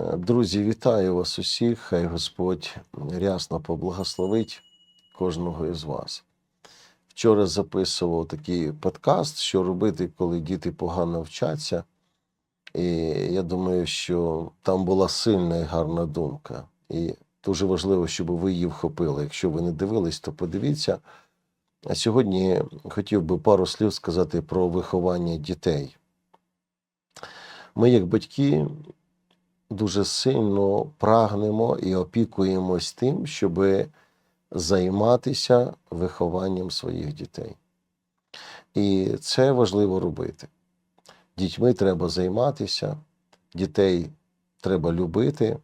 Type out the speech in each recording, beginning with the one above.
Е, Друзі, вітаю вас усіх. Хай Господь рясно поблагословить кожного із вас. Вчора записував такий подкаст, що робити, коли діти погано вчаться. І я думаю, що там була сильна і гарна думка. І дуже важливо, щоб ви її вхопили. Якщо ви не дивились, то подивіться. А сьогодні хотів би пару слів сказати про виховання дітей. Ми, як батьки, дуже сильно прагнемо і опікуємось тим, щоб займатися вихованням своїх дітей. І це важливо робити. Дітьми треба займатися, дітей треба любити,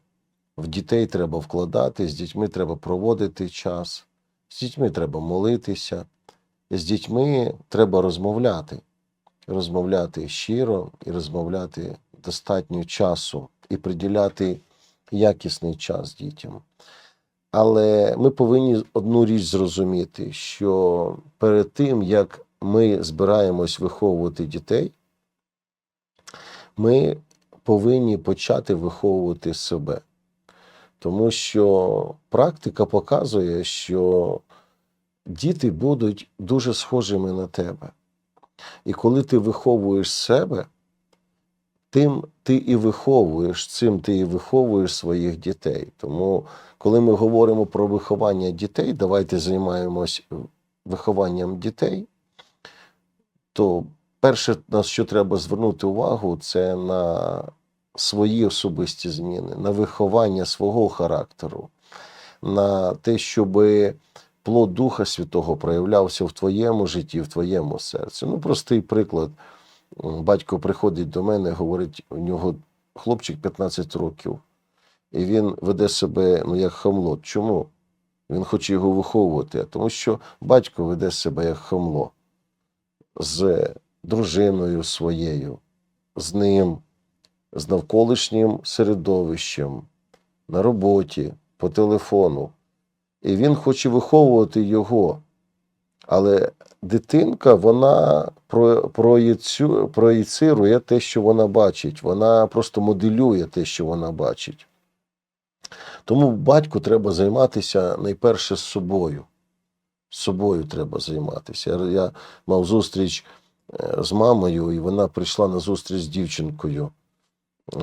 в дітей треба вкладати, з дітьми треба проводити час, з дітьми треба молитися, з дітьми треба розмовляти, розмовляти щиро і розмовляти достатньо часу і приділяти якісний час дітям. Але ми повинні одну річ зрозуміти, що перед тим, як ми збираємось виховувати дітей, ми повинні почати виховувати себе. Тому що практика показує, що діти будуть дуже схожими на тебе. І коли ти виховуєш себе, тим ти і виховуєш, цим ти і виховуєш своїх дітей. Тому, коли ми говоримо про виховання дітей, давайте займаємось вихованням дітей, то перше, на що треба звернути увагу, це на свої особисті зміни, на виховання свого характеру, на те, щоб плод Духа Святого проявлявся в твоєму житті, в твоєму серці. Ну, простий приклад. Батько приходить до мене, говорить, у нього хлопчик 15 років, і він веде себе ну, як хамло. Чому? Він хоче його виховувати, тому що батько веде себе як хамло з дружиною своєю, з ним, з навколишнім середовищем, на роботі, по телефону. І він хоче виховувати його. Але дитинка, вона проєцирує те, що вона бачить. Вона просто моделює те, що вона бачить. Тому батьку треба займатися найперше з собою. З собою треба займатися. Я, мав зустріч е, з мамою, і вона прийшла на зустріч з дівчинкою,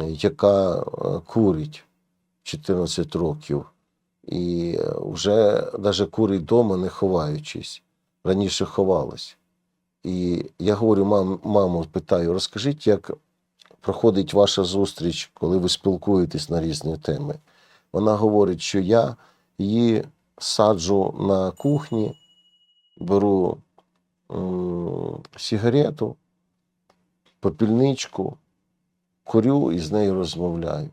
яка е, курить 14 років. І е, вже навіть курить вдома, не ховаючись раніше ховалась. І я говорю, мам, маму, питаю, розкажіть, як проходить ваша зустріч, коли ви спілкуєтесь на різні теми. Вона говорить, що я її саджу на кухні, беру м, сигарету, попільничку, курю і з нею розмовляю.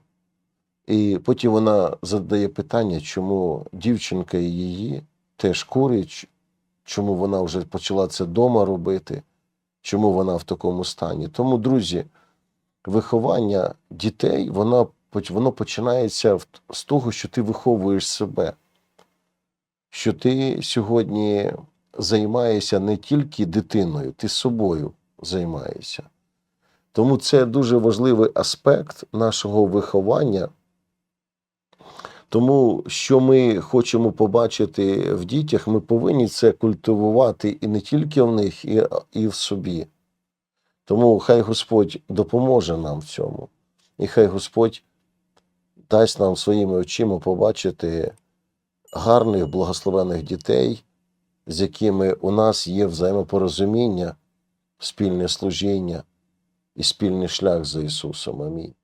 І потім вона задає питання, чому дівчинка її теж курить, чому вона вже почала це вдома робити, чому вона в такому стані. Тому, друзі, виховання дітей, воно, воно починається з того, що ти виховуєш себе, що ти сьогодні займаєшся не тільки дитиною, ти собою займаєшся. Тому це дуже важливий аспект нашого виховання. Тому, що ми хочемо побачити в дітях, ми повинні це культивувати і не тільки в них, і, і в собі. Тому хай Господь допоможе нам в цьому. І хай Господь дасть нам своїми очима побачити гарних, благословених дітей, з якими у нас є взаємопорозуміння, спільне служіння і спільний шлях за Ісусом. Амінь.